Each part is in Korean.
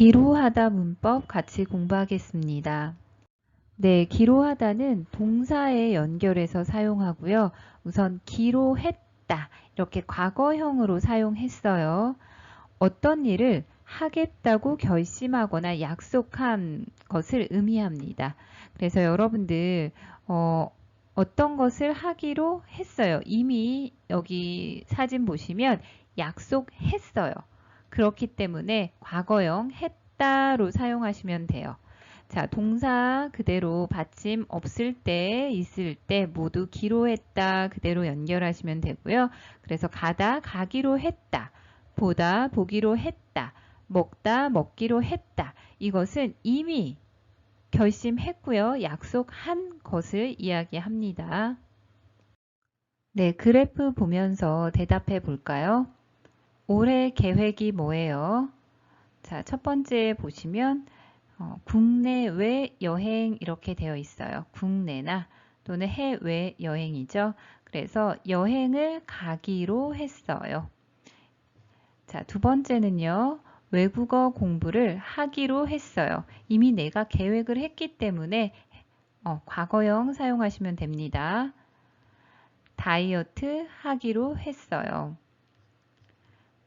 기로하다 문법 같이 공부하겠습니다. 네, 기로하다는 동사에 연결해서 사용하고요. 우선 기로했다 이렇게 과거형으로 사용했어요. 어떤 일을 하겠다고 결심하거나 약속한 것을 의미합니다. 그래서 여러분들 어, 어떤 것을 하기로 했어요. 이미 여기 사진 보시면 약속했어요. 그렇기 때문에 과거형 했다로 사용하시면 돼요. 자, 동사 그대로 받침 없을 때, 있을 때 모두 기로 했다 그대로 연결하시면 되고요. 그래서 가다, 가기로 했다. 보다, 보기로 했다. 먹다, 먹기로 했다. 이것은 이미 결심했고요. 약속한 것을 이야기합니다. 네, 그래프 보면서 대답해 볼까요? 올해 계획이 뭐예요? 자, 첫 번째 보시면 어, 국내외 여행 이렇게 되어 있어요. 국내나 또는 해외 여행이죠. 그래서 여행을 가기로 했어요. 자, 두 번째는요. 외국어 공부를 하기로 했어요. 이미 내가 계획을 했기 때문에 어, 과거형 사용하시면 됩니다. 다이어트 하기로 했어요.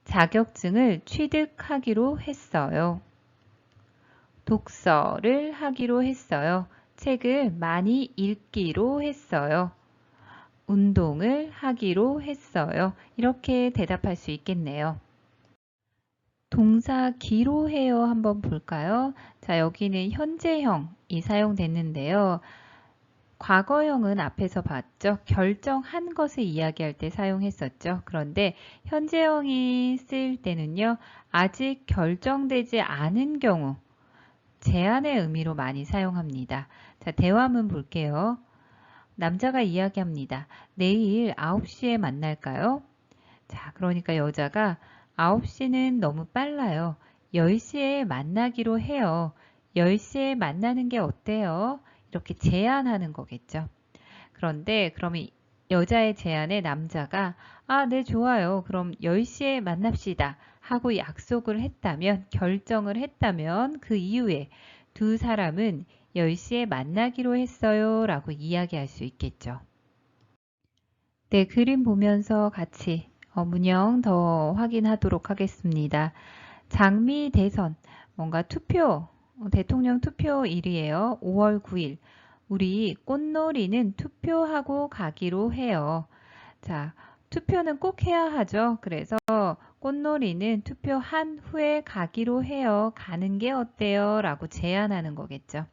자격증을 취득하기로 했어요. 독서를 하기로 했어요. 책을 많이 읽기로 했어요. 운동을 하기로 했어요. 이렇게 대답할 수 있겠네요. 동사 기로 해요 한번 볼까요? 자 여기는 현재형이 사용됐는데요. 과거형은 앞에서 봤죠. 결정한 것을 이야기할 때 사용했었죠. 그런데 현재형이 쓰일 때는요. 아직 결정되지 않은 경우 제안의 의미로 많이 사용합니다. 자, 대화문 볼게요. 남자가 이야기합니다. 내일 9시에 만날까요? 자, 그러니까 여자가 9시는 너무 빨라요. 10시에 만나기로 해요. 10시에 만나는 게 어때요? 이렇게 제안하는 거겠죠. 그런데 그러면 여자의 제안에 남자가 아, 네, 좋아요. 그럼 10시에 만납시다. 하고 약속을 했다면, 결정을 했다면 그 이후에 두 사람은 10시에 만나기로 했어요. 라고 이야기할 수 있겠죠. 네, 그림 보면서 같이 어, 문형 더 확인하도록 하겠습니다. 장미 대선, 뭔가 투표, 어, 대통령 투표일이에요. 5월 9일. 우리 꽃놀이는 투표하고 가기로 해요. 자, 투표는 꼭 해야 하죠. 그래서 꽃놀이는 투표한 후에 가기로 해요. 가는 게 어때요? 라고 제안하는 거겠죠.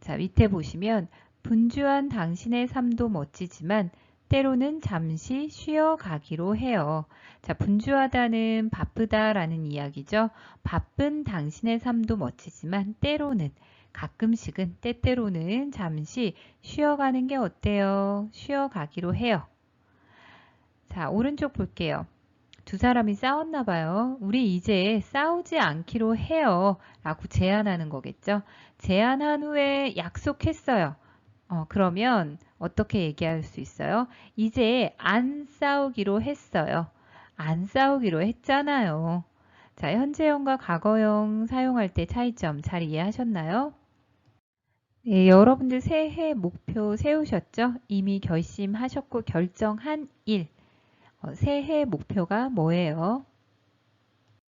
자, 밑에 보시면 분주한 당신의 삶도 멋지지만 때로는 잠시 쉬어가기로 해요. 자, 분주하다는 바쁘다라는 이야기죠. 바쁜 당신의 삶도 멋지지만 때로는 가끔씩은 때때로는 잠시 쉬어가는 게 어때요? 쉬어가기로 해요. 자, 오른쪽 볼게요. 두 사람이 싸웠나 봐요. 우리 이제 싸우지 않기로 해요. 라고 제안하는 거겠죠. 제안한 후에 약속했어요. 어, 그러면 어떻게 얘기할 수 있어요? 이제 안 싸우기로 했어요. 안 싸우기로 했잖아요. 자, 현재형과 과거형 사용할 때 차이점 잘 이해하셨나요? 네, 여러분들 새해 목표 세우셨죠? 이미 결심하셨고 결정한 일. 어, 새해 목표가 뭐예요?